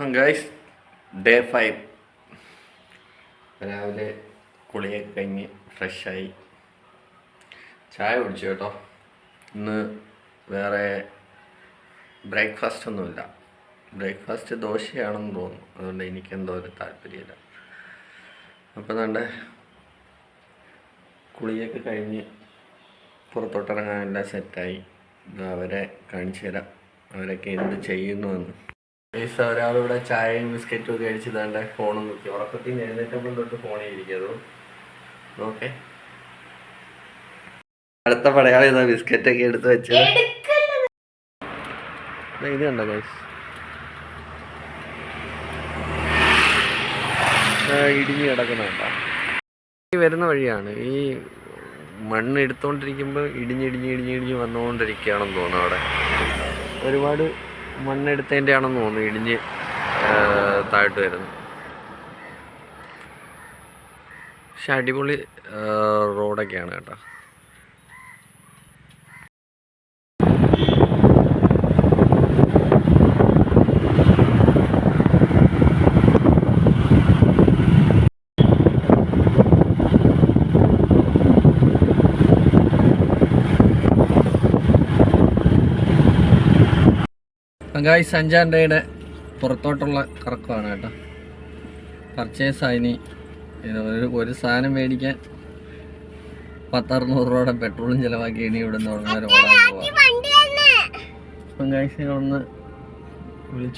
Guys day five രാവിലെ കുളിയൊക്കെ കഴിഞ്ഞ് ഫ്രഷായി ചായ കുടിച്ചു കേട്ടോ. ഇന്ന് വേറെ ബ്രേക്ക്ഫാസ്റ്റ് ഒന്നുമില്ല. ബ്രേക്ക്ഫാസ്റ്റ് ദോശയാണെന്ന് തോന്നുന്നു. അതുകൊണ്ട് എനിക്കെന്തോ ഒരു താല്പര്യമില്ല. അപ്പം തന്നെ കുളിയൊക്കെ കഴിഞ്ഞ് പുറത്തോട്ടിറങ്ങാൻ എല്ലാം സെറ്റായി അവരെ കാണിച്ചു തരാം. അവരൊക്കെ എന്ത് ചെയ്യുന്നുവെന്ന് ഗൈസ് ഒരാളിവിടെ ചായയും ബിസ്ക്കറ്റും ഒക്കെ കഴിച്ച് ഇതാണ്ട് ഫോണും നോക്കി ഉറക്കത്തിൽ എഴുന്നേറ്റപ്പോൾ തൊട്ട് ഫോണിൽ ഇരിക്കുന്നു ഓക്കെ അടുത്ത പടയാളി ഇതാ ബിസ്ക്കറ്റൊക്കെ എടുത്ത് വെച്ചത്. ദേ ഇത് കണ്ടോ ഗൈസ് ഇടിഞ്ഞ് കിടക്കുന്ന കണ്ടോ? ഈ വരുന്ന വഴിയാണ് ഈ മണ്ണ് എടുത്തുകൊണ്ടിരിക്കുമ്പോൾ ഇടിഞ്ഞിടിഞ്ഞ് ഇടിഞ്ഞിടിഞ്ഞ് ഇടിഞ്ഞ് വന്നുകൊണ്ടിരിക്കുകയാണെന്ന് തോന്നുന്നു അവിടെ. ഒരുപാട് മണ്ണെടുത്തതിന്റെ ആണെന്ന് തോന്നുന്നു ഇടിഞ്ഞ് താഴ്ത്തു വരുന്നത് പക്ഷെ അടിപൊളി റോഡൊക്കെയാണ് കേട്ടോ. ഗായ്സ് അഞ്ചാം ഡേയുടെ പുറത്തോട്ടുള്ള കറക്കമാണ് കേട്ടോ. പർച്ചേസ് ആയിനി ഇത് ഒരു ഒരു സാധനം മേടിക്കാൻ പത്തറുന്നൂറ് രൂപയുടെ പെട്രോളും ചിലവാക്കി ഇനി ഇവിടെ നിന്ന് ഉടനെ ഓടാൻ പോവാം. അപ്പം ഗായ്സ് ഒന്ന്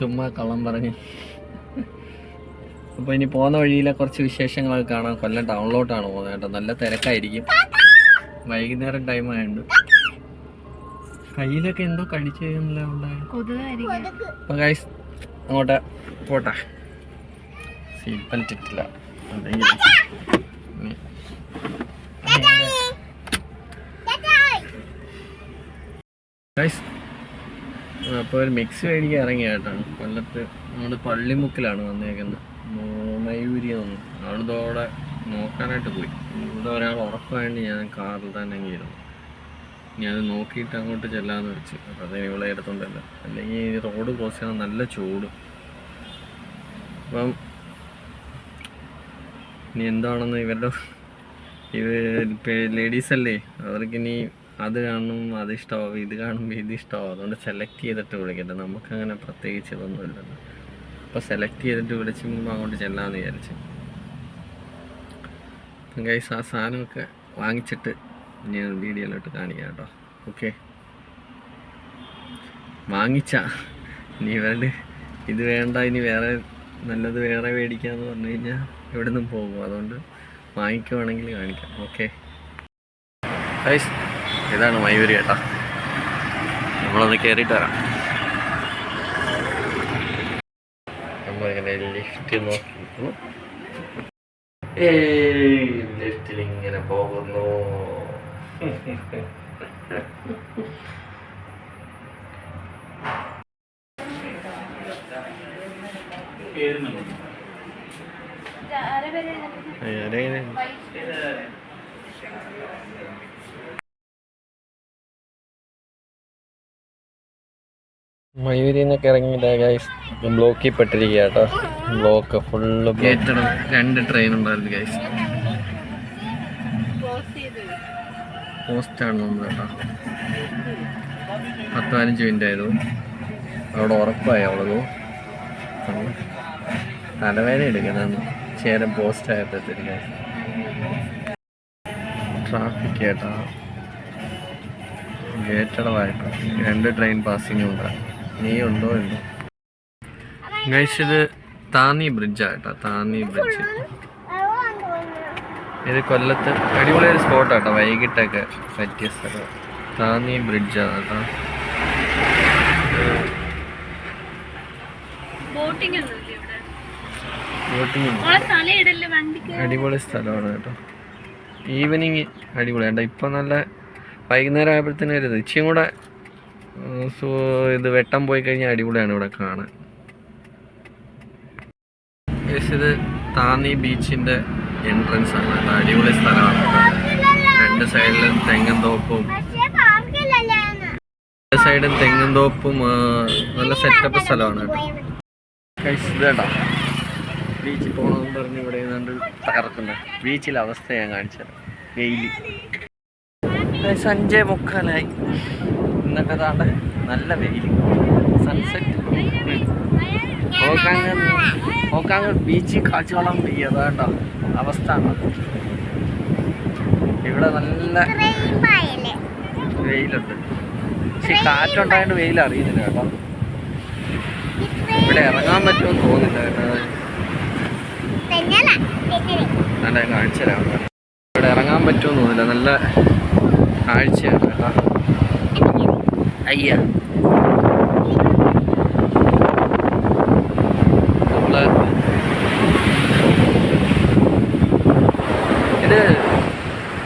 ചുമ്മാ കള്ളം പറഞ്ഞ്. അപ്പോൾ ഇനി പോകുന്ന വഴിയിലെ കുറച്ച് വിശേഷങ്ങളൊക്കെ കാണാം. കൊല്ലം ടൗണിലോട്ടാണ് പോകുന്നത് കേട്ടോ. നല്ല തിരക്കായിരിക്കും. വൈകുന്നേരം ടൈം ആയതുകൊണ്ട് കയ്യിലൊക്കെ എന്തോ കടിച്ചു കഴിയുന്നില്ല ഉണ്ടായത് അപ്പം ഗൈസ് അങ്ങോട്ട് പോട്ടെ. സീറ്റ് ബെൽറ്റ് ഇട്ടില്ല. അപ്പോൾ ഒരു മിക്സ് മേടിക്കാൻ ഇറങ്ങിയ കേട്ടോ. കൊല്ലത്ത് നമ്മൾ പള്ളിമുക്കിലാണ് വന്നേക്കുന്നത്. മയൂരി തോന്നുന്നു. അവിടെ നോക്കാനായിട്ട് പോയി. ഇവിടെ ഒരാൾ ഉറപ്പായിട്ട് ഞാൻ കാറിൽ തന്നെ ഇരുന്നു ഇനി അത് നോക്കിയിട്ട് അങ്ങോട്ട് ചെല്ലാന്ന് വെച്ച്. അപ്പോൾ അത് ഇവിടെ എടുത്തോണ്ടല്ല. അല്ലെങ്കിൽ ഈ റോഡ് ക്രോസ് ചെയ്യണം നല്ല ചൂട്. അപ്പം ഇനി എന്താണെന്ന് ഇവരുടെ ഇത് ലേഡീസ് അല്ലേ അവർക്കിനി അത് കാണും അത് ഇഷ്ടമാവും ഇത് കാണും ഇത് ഇഷ്ടമാവും അതുകൊണ്ട് സെലക്ട് ചെയ്തിട്ട് വിളിക്കട്ടെ. നമുക്കങ്ങനെ പ്രത്യേകിച്ച് ഇതൊന്നുമില്ലല്ലോ. അപ്പോൾ സെലക്ട് ചെയ്തിട്ട് വിളിച്ചുമ്പോൾ അങ്ങോട്ട് ചെല്ലാമെന്ന് വിചാരിച്ചു. അപ്പം ആ സാധനമൊക്കെ വാങ്ങിച്ചിട്ട് ഞാൻ വീഡിയോയിലോട്ട് കാണിക്കാം കേട്ടോ. ഓക്കെ. വാങ്ങിച്ച. ഇനി ഇവരുടെ ഇത് വേണ്ട ഇനി വേറെ നല്ലത് വേറെ മേടിക്കാന്ന് പറഞ്ഞു കഴിഞ്ഞാൽ ഇവിടെ നിന്നും പോകും. അതുകൊണ്ട് വാങ്ങിക്കുവാണെങ്കിൽ കാണിക്കാം. ഓക്കെ. ഇതാണ് മയൂരി കേട്ടോ. നമ്മളൊന്ന് കയറിയിട്ട് വരാം. നമ്മളിങ്ങനെ ലിഫ്റ്റ് നോക്കി. ഏയ് ലിഫ്റ്റിൽ ഇങ്ങനെ പോകുന്നു? മയൂരിൽ നിന്നൊക്കെ ഇറങ്ങിയില്ല ഗൈസ് ബ്ലോക്കിൽ പെട്ടിരിക്കുക കേട്ടോ ബ്ലോക്ക് ഫുള്ള് രണ്ട് ട്രെയിൻ ഉണ്ടായിരുന്നു ഗൈസ് പോസ്റ്റാണ് നമ്മൾ കേട്ടോ. പത്ത് പതിനഞ്ച് മിനിറ്റ് ആയിരുന്നു അവിടെ ഉറപ്പായി അവളതു തലവേദന എടുക്കുന്നതാണ്. ചേരം പോസ്റ്റ് ആയപ്പോഴത്തേക്ക്. ട്രാഫിക് കേട്ടാ. ഗേറ്റടവായിട്ട് രണ്ട് ട്രെയിൻ പാസിംഗ് ഉണ്ട്. നീ ഉണ്ടോ എന്തോ ഗൈസ് ഇത് താന്നി ബ്രിഡ്ജായിട്ടാ താന്നി ബ്രിഡ്ജ് ഇത് കൊല്ലത്ത് അടിപൊളി ഒരു സ്പോട്ട് കേട്ടോ വൈകിട്ടൊക്കെ പറ്റിയ സ്ഥലം. താന്നി ബ്രിഡ്ജാണ് കേട്ടോ. അടിപൊളി സ്ഥലമാണ് കേട്ടോ. ഈവനിങ് അടിപൊളി. കേട്ടോ ഇപ്പം നല്ല വൈകുന്നേരം ആയപ്പോഴത്തേനും ഒരു ഇച്ചിയും കൂടെ ഇത് വെട്ടം പോയി കഴിഞ്ഞാൽ അടിപൊളിയാണ് ഇവിടെ കാണാൻ. ഇത് താന്നി ബീച്ചിന്റെ എൻട്രൻസ് ആണ്. നല്ല അടിപൊളി സ്ഥലമാണ്. രണ്ട് സൈഡിലും തെങ്ങും തോപ്പും. രണ്ട് സൈഡും തെങ്ങും തോപ്പും നല്ല സെറ്റപ്പ് സ്ഥലമാണ് കേട്ടോ. ബീച്ചിൽ പോകണമെന്ന് പറഞ്ഞ് ഇവിടെ നിന്നുകൊണ്ട് തകർക്കുന്നത് ബീച്ചിലെ അവസ്ഥ ഞാൻ കാണിച്ചത് വെയിൽ സഞ്ജയ് മുക്കാലായി. ഇന്നൊക്കെ താണ്ട നല്ല വെയിൽ സൺസെറ്റ് ഓക്കാങ്ങ് ഓക്കാങ്ങ് ബീച്ചിൽ കാഴ്ചവെള്ളം കേട്ടോ. അവസ്ഥ ഇവിടെ നല്ല വെയിലുണ്ട്. പക്ഷെ കാറ്റുണ്ടായതുകൊണ്ട് വെയിൽ അറിയുന്നില്ല കേട്ടോ. ഇവിടെ ഇറങ്ങാൻ പറ്റുമെന്ന് തോന്നുന്നില്ല കേട്ടോ. നല്ല കാഴ്ച ഇവിടെ ഇറങ്ങാൻ പറ്റുമെന്ന് തോന്നുന്നില്ല. നല്ല കാഴ്ചയാണ് കേട്ടോ. അയ്യ നമ്മൾ ഇത്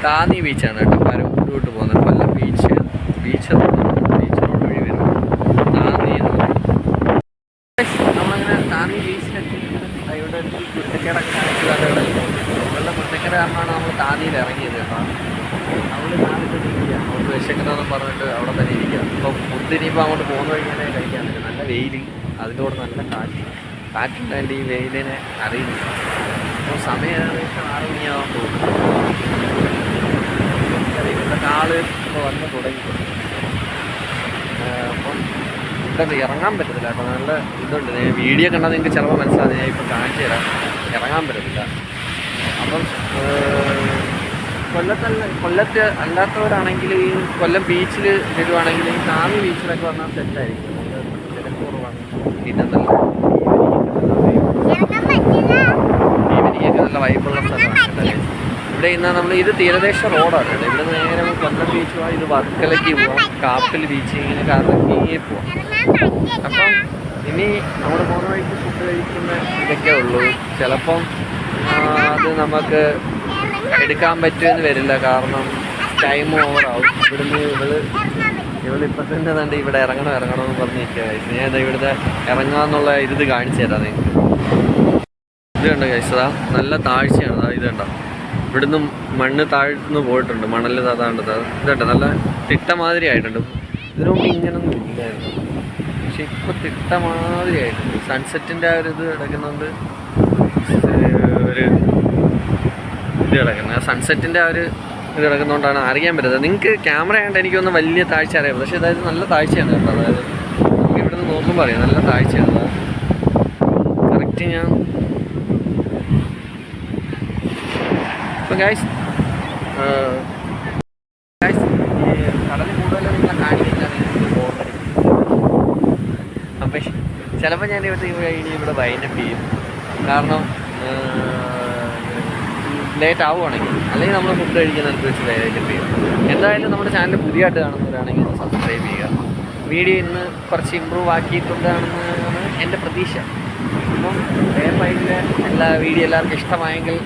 താന്നി ബീച്ചാണ് കേട്ടോ. പരവൂട്ട് പോകുന്നത് പല ബീച്ച് ബീച്ച് ബീച്ച് വഴി വരും താന്നി. നമ്മളങ്ങനെ താന്നി ബീച്ചിലെത്തി ഇവിടെ കുരുത്തക്കേടൊക്കെ കാണിച്ചതാണ് കാരണമാണ് നമ്മൾ താന്നിയിൽ ഇറങ്ങിയത് കേട്ടോ. അവൾ താന്നിട്ട് ഇരിക്കുക. അവൾക്ക് പറഞ്ഞിട്ട് അവിടെ തന്നെ ഇരിക്കുക. അപ്പോൾ ഫുഡ് അങ്ങോട്ട് പോകുന്ന വഴി കഴിക്കാൻ നല്ല വെയിൽ അതിന്റെ നല്ല കാറ്റ്. കാറ്റുണ്ടായിട്ട് ഈ വെയിലിനെ അറിയില്ല അപ്പോൾ സമയം ഏകദേശം ആറ് മണിയാവാൻ തോന്നുന്നു ഇവിടുത്തെ ആൾ ഇപ്പോൾ വന്ന് തുടങ്ങി ആഹ് അപ്പം ഇവിടെ ഇറങ്ങാൻ പറ്റത്തില്ല കേട്ടോ. നല്ല ഇതുണ്ട്. വീഡിയോ കണ്ടാൽ നിങ്ങൾക്ക് ചിലപ്പോൾ മനസ്സിലാകും ഞാൻ ഇപ്പോൾ കാണിച്ചു തരാം. ഇറങ്ങാൻ പറ്റത്തില്ല. അപ്പം കൊല്ലത്തല്ല കൊല്ലത്ത് അല്ലാത്തവരാണെങ്കിൽ ഈ കൊല്ലം ബീച്ചിൽ വരുവാണെങ്കിൽ ഈ കാമി ബീച്ചിലൊക്കെ വന്നാൽ സെറ്റായിരിക്കും കുറവാണ്. പിന്നെ നല്ല ഈവനിങ്ങൊക്കെ നല്ല വൈബുള്ള സ്ഥലമാണ്. ഇവിടെ ഇന്ന് നമ്മൾ ഇത് തീരദേശ റോഡാണ് കേട്ടോ. ഇവിടെ നേരെ കൊല്ലം ബീച്ച് പോവാം ഇത് വർക്കലയ്ക്ക് പോവാം. കാപ്പിൽ ബീച്ച് ഇങ്ങനെ കറങ്ങി പോവാം. അപ്പം ഇനി നമ്മൾ പോകുന്ന വഴിക്ക് ഫുഡ് കഴിക്കുന്ന ഇതൊക്കെ ഉള്ളൂ. ചിലപ്പം അത് നമുക്ക് എടുക്കാൻ പറ്റുമെന്ന് വരില്ല. കാരണം ടൈം ഓവറാവും ഇവിടുന്ന് ഇവൾ ഇവളിപ്പം തന്നെ തണ്ട് ഇവിടെ ഇറങ്ങണം ഇറങ്ങണം എന്ന് പറഞ്ഞിരിക്കുക ഞാൻ ഇവിടുത്തെ ഇറങ്ങാന്നുള്ള ഇത് കാണിച്ചു തരാം നിങ്ങൾക്ക് ഇത് കണ്ടോ കഴിച്ചതാ നല്ല താഴ്ചയാണ്. ദാ ഇത് കണ്ടോ? ഇവിടുന്ന് മണ്ണ് താഴ്ന്നു പോയിട്ടുണ്ട്. മണൽ താതാണ്ടത് ഇതുണ്ട്. നല്ല തിട്ട മാതിരി ആയിട്ടുണ്ട്. ഇതിനു മുമ്പ് ഇങ്ങനൊന്നും ഇല്ലായിരുന്നു. പക്ഷെ ഇപ്പോൾ തിട്ട മാതിരി ആയിട്ടുണ്ട്. സൺസെറ്റിന്റെ ആ ഒരു ഇത് കിടക്കുന്നുണ്ട്. ഒരു ഇത് കിടക്കുന്നത് ആ സൺസെറ്റിന്റെ ആ ഒരു ഇത് കിടക്കുന്നതുകൊണ്ടാണ് അറിയാൻ പറ്റുന്നത് നിങ്ങൾക്ക് ക്യാമറ ആയതുകൊണ്ട് എനിക്കൊന്നും വലിയ താഴ്ച അറിയാം പക്ഷേ അതായത് നല്ല താഴ്ചയാണ് കേട്ടോ. അതായത് നമുക്ക് ഇവിടുന്ന് നോക്കുമ്പോൾ അറിയാം. നല്ല താഴ്ചയാണ്. കറക്റ്റ് ഞാൻ അപ്പം ചിലപ്പോൾ ഞാൻ ഇവിടെ ഇനി ഇവിടെ വൈൻഡപ്പ് ചെയ്യും. കാരണം ലേറ്റ് ആവുകയാണെങ്കിൽ അല്ലെങ്കിൽ നമ്മൾ ഫുഡ് കഴിക്കുന്നതനുസരിച്ച് വൈൻഡപ്പ് ചെയ്യും. എന്തായാലും നമ്മുടെ ചാനൽ പുതിയതായിട്ട് കാണുന്നവരാണെങ്കിൽ ഒന്ന് സബ്സ്ക്രൈബ് ചെയ്യുക. വീഡിയോ ഇന്ന് കുറച്ച് ഇമ്പ്രൂവ് ആക്കിയിട്ടുണ്ടാണെന്നാണ് എന്റെ പ്രതീക്ഷ. അപ്പം വേറെ എല്ലാ വീഡിയോ എല്ലാവർക്കും ഇഷ്ടമായെങ്കിൽ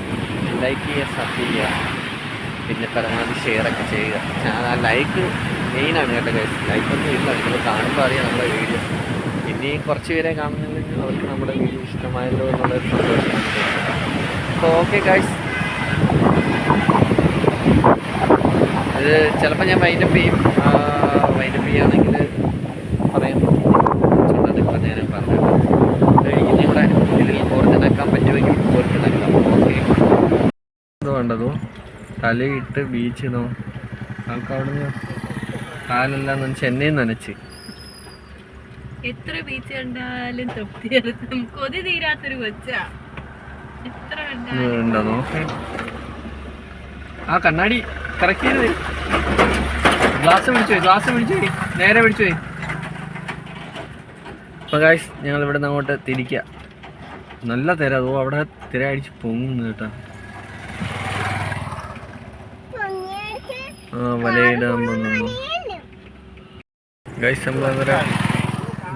ലൈക്ക് ചെയ്യുക സബ് ചെയ്യുക. പിന്നെ പരമാവധി ഷെയറൊക്കെ ചെയ്യുക. ലൈക്ക് മെയിനാണ് കേട്ടോ ഗൈസ് ലൈക്കൊന്നും ഇല്ല. നിങ്ങൾ കാണുമ്പോൾ അറിയാം നമ്മുടെ വീഡിയോ ഇനി കുറച്ച് പേരെ കാണുന്നെങ്കിൽ അവർക്ക് നമ്മുടെ വീഡിയോ ഇഷ്ടമായല്ലോ എന്നുള്ളൊരു സന്തോഷം. അപ്പോൾ ഓക്കെ ഗൈസ് അത് ചിലപ്പോൾ ഞാൻ വൈൻഡപ്പ് ചെയ്യും. വൈൻഡപ്പ് ചെയ്യുകയാണെങ്കിൽ പറയാം ഞാൻ പറഞ്ഞത് ഇനി ഇവിടെ ഇതിൽ ഓർത്തിണക്കാൻ പറ്റുമെങ്കിൽ ഓർത്തിണക്കാം ഓക്കെ വേണ്ടതോ തലയിട്ട് ബീച്ച് നോ നമുക്ക് നിന്ന് കാലെല്ലാം ചെന്നൈ നനച്ച്. എത്ര ബീച്ച് കണ്ടാലും തൃപ്തി കൊതി തീരാത്തൊരു കൊച്ചാ. എത്ര കണ്ടാലും. ആ കണ്ണാടി. കറക്റ്റ് ചെയ്ത് ഗ്ലാസ് പിടിച്ചു പോയി ഗ്ലാസ് പിടിച്ചു പോയി. നേരെ പിടിച്ചു പോയി. അപ്പോൾ ഗായ്സ് ഞങ്ങൾ ഇവിടെ നിന്ന് അങ്ങോട്ട് തിരിക്കുക നല്ല തിര അതോ അവിടെ തിര അടിച്ച് പൊങ്ങുന്നു കേട്ടോ ആ വലയിടാൻ ഗൈസ് നമ്മൾ അന്നേരം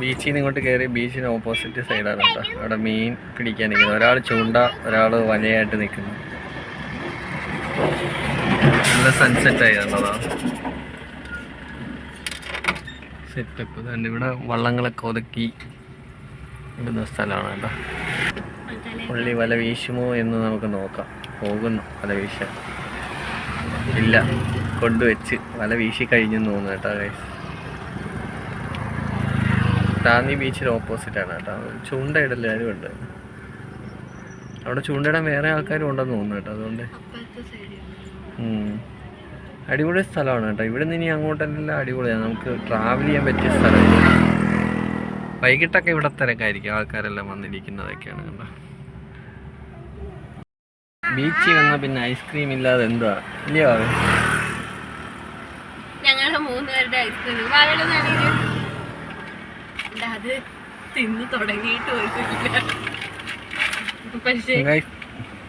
ബീച്ചിൽ നിന്ന് ഇങ്ങോട്ട് കയറി ബീച്ചിന് ഓപ്പോസിറ്റ് സൈഡാണ് കേട്ടോ. അവിടെ മീൻ പിടിക്കാൻ നിൽക്കുന്നത് ഒരാൾ ചൂണ്ട ഒരാൾ വലയായിട്ട് നിൽക്കുന്നു നല്ല സൺസെറ്റ് ആയി കണ്ടതാ സെറ്റപ്പ് തന്നെ ഇവിടെ വള്ളങ്ങളൊക്കെ ഒതുക്കി ഇടുന്ന സ്ഥലമാണ് കേട്ടോ. പുള്ളി വല വീശുമോ എന്ന് നമുക്ക് നോക്കാം. പോകുന്നു വല വീശാൻ. ഇല്ല. കൊണ്ടുവച്ച് വല വീശി കഴിഞ്ഞു തോന്നുന്നു കേട്ടോ ഗൈസ് താന്നി ബീച്ചിന് ഓപ്പോസിറ്റ് ആണ് കേട്ടോ. ചൂണ്ടയിടല്ലാരും ഉണ്ട്. അവിടെ ചൂണ്ടയിടാൻ വേറെ ആൾക്കാരും ഉണ്ടെന്ന് തോന്നുന്നു കേട്ടോ അതുകൊണ്ട്. അടിപൊളി സ്ഥലമാണ് കേട്ടോ. ഇവിടെ നിന്ന് ഇനി അങ്ങോട്ടെല്ലാം അടിപൊളിയാണ്. നമുക്ക് ട്രാവൽ ചെയ്യാൻ പറ്റിയ സ്ഥലമാണ് വൈകിട്ടൊക്കെ ഇവിടെ തിരക്കായിരിക്കും. ആൾക്കാരെല്ലാം വന്നിരിക്കുന്നതൊക്കെയാണ് കേട്ടോ. ബീച്ചിൽ വന്നാൽ പിന്നെ ഐസ്ക്രീം ഇല്ലാതെ എന്തുവാ? ഇല്ലയോ? ഐസ്ക്രീം വാഴയുടെ അത് തിന്നു തുടങ്ങിയിട്ട് പോയിട്ടില്ല. പക്ഷേ